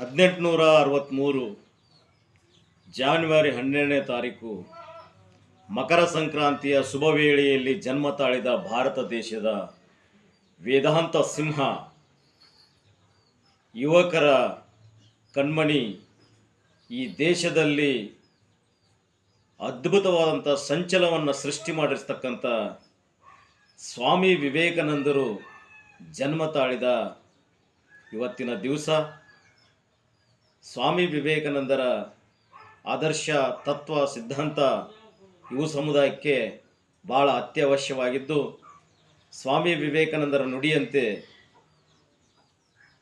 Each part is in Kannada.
ಹದಿನೆಂಟುನೂರ ಅರವತ್ತ್ಮೂರು ಜಾನ್ವರಿ ಹನ್ನೆರಡನೇ ತಾರೀಕು ಮಕರ ಸಂಕ್ರಾಂತಿಯ ಶುಭ ವೇಳೆಯಲ್ಲಿ ಜನ್ಮ ತಾಳಿದ ಭಾರತ ದೇಶದ ವೇದಾಂತ ಸಿಂಹ, ಯುವಕರ ಕಣ್ಮಣಿ ಈ ದೇಶದಲ್ಲಿ ಅದ್ಭುತವಾದಂಥ ಸಂಚಲವನ್ನು ಸೃಷ್ಟಿ ಮಾಡಿರ್ತಕ್ಕಂಥ ಸ್ವಾಮಿ ವಿವೇಕಾನಂದರು ಜನ್ಮ ತಾಳಿದ ಇವತ್ತಿನ ದಿವಸ. ಸ್ವಾಮಿ ವಿವೇಕಾನಂದರ ಆದರ್ಶ ತತ್ವ ಸಿದ್ಧಾಂತ ಯುವ ಸಮುದಾಯಕ್ಕೆ ಭಾಳ ಅತ್ಯವಶ್ಯವಾಗಿದ್ದು, ಸ್ವಾಮಿ ವಿವೇಕಾನಂದರ ನುಡಿಯಂತೆ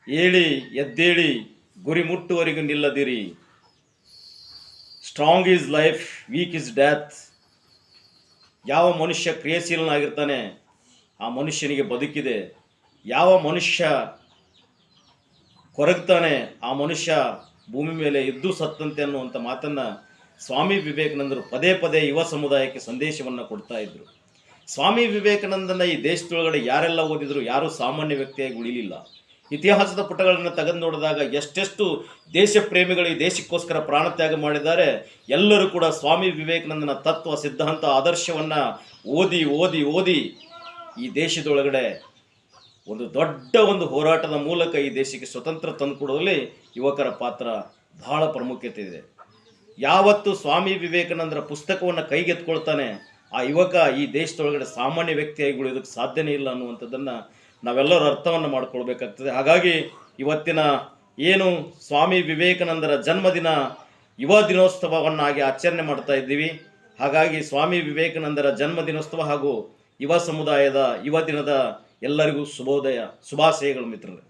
ಏಳಿ ಎದ್ದೇಳಿ ಗುರಿ ಮುಟ್ಟುವರೆಗೂ ನಿಲ್ಲದಿರಿ. Strong is life weak is death ಯಾವ ಮನುಷ್ಯ ಕ್ರಿಯಾಶೀಲನಾಗಿರ್ತಾನೆ, ಆ ಮನುಷ್ಯನಿಗೆ ಬದುಕಿದೆ. ಯಾವ ಮನುಷ್ಯ ಕೊರಗ್ತಾನೆ, ಆ ಮನುಷ್ಯ ಭೂಮಿ ಮೇಲೆ ಇದ್ದು ಸತ್ತಂತೆ ಅನ್ನುವಂಥ ಮಾತನ್ನು ಸ್ವಾಮಿ ವಿವೇಕಾನಂದರು ಪದೇ ಪದೇ ಯುವ ಸಮುದಾಯಕ್ಕೆ ಸಂದೇಶವನ್ನು ಕೊಡ್ತಾ ಇದ್ದರು ಸ್ವಾಮಿ ವಿವೇಕಾನಂದನ ಈ ದೇಶದೊಳಗಡೆ ಯಾರೆಲ್ಲ ಓದಿದ್ರು, ಯಾರೂ ಸಾಮಾನ್ಯ ವ್ಯಕ್ತಿಯಾಗಿ ಉಳಿಲಿಲ್ಲ. ಇತಿಹಾಸದ ಪುಟಗಳನ್ನು ತೆಗೆದು ನೋಡಿದಾಗ ಎಷ್ಟೆಷ್ಟು ದೇಶ ಪ್ರೇಮಿಗಳು ಈ ದೇಶಕ್ಕೋಸ್ಕರ ಪ್ರಾಣತ್ಯಾಗ ಮಾಡಿದ್ದಾರೆ. ಎಲ್ಲರೂ ಕೂಡ ಸ್ವಾಮಿ ವಿವೇಕಾನಂದನ ತತ್ವ, ಸಿದ್ಧಾಂತ, ಆದರ್ಶವನ್ನು ಓದಿ ಓದಿ ಓದಿ ಈ ದೇಶದೊಳಗಡೆ ಒಂದು ದೊಡ್ಡ ಒಂದು ಹೋರಾಟದ ಮೂಲಕ ಈ ದೇಶಕ್ಕೆ ಸ್ವತಂತ್ರ ತಂದುಕೊಡುವಲ್ಲಿ ಯುವಕರ ಪಾತ್ರ ಬಹಳ ಪ್ರಾಮುಖ್ಯತೆ ಇದೆ. ಯಾವತ್ತು ಸ್ವಾಮಿ ವಿವೇಕಾನಂದರ ಪುಸ್ತಕವನ್ನು ಕೈಗೆತ್ಕೊಳ್ತಾನೆ ಆ ಯುವಕ ಈ ದೇಶದೊಳಗಡೆ ಸಾಮಾನ್ಯ ವ್ಯಕ್ತಿಯಾಗಿ ಉಳಿಯೋದಕ್ಕೆ ಸಾಧ್ಯನೇ ಇಲ್ಲ ಅನ್ನುವಂಥದ್ದನ್ನು ನಾವೆಲ್ಲರೂ ಅರ್ಥವನ್ನು ಮಾಡಿಕೊಳ್ಬೇಕಾಗ್ತದೆ. ಹಾಗಾಗಿ ಇವತ್ತಿನ ಏನು ಸ್ವಾಮಿ ವಿವೇಕಾನಂದರ ಜನ್ಮದಿನ ಯುವ ದಿನೋತ್ಸವವನ್ನಾಗಿ ಆಚರಣೆ ಮಾಡ್ತಾ ಇದ್ದೀವಿ. ಹಾಗಾಗಿ ಸ್ವಾಮಿ ವಿವೇಕಾನಂದರ ಜನ್ಮ ದಿನೋತ್ಸವ ಹಾಗೂ ಯುವ ಸಮುದಾಯದ ಯುವ ದಿನದ ಎಲ್ಲರಿಗೂ ಶುಭೋದಯ ಶುಭಾಶಯಗಳು ಮಿತ್ರರೇ.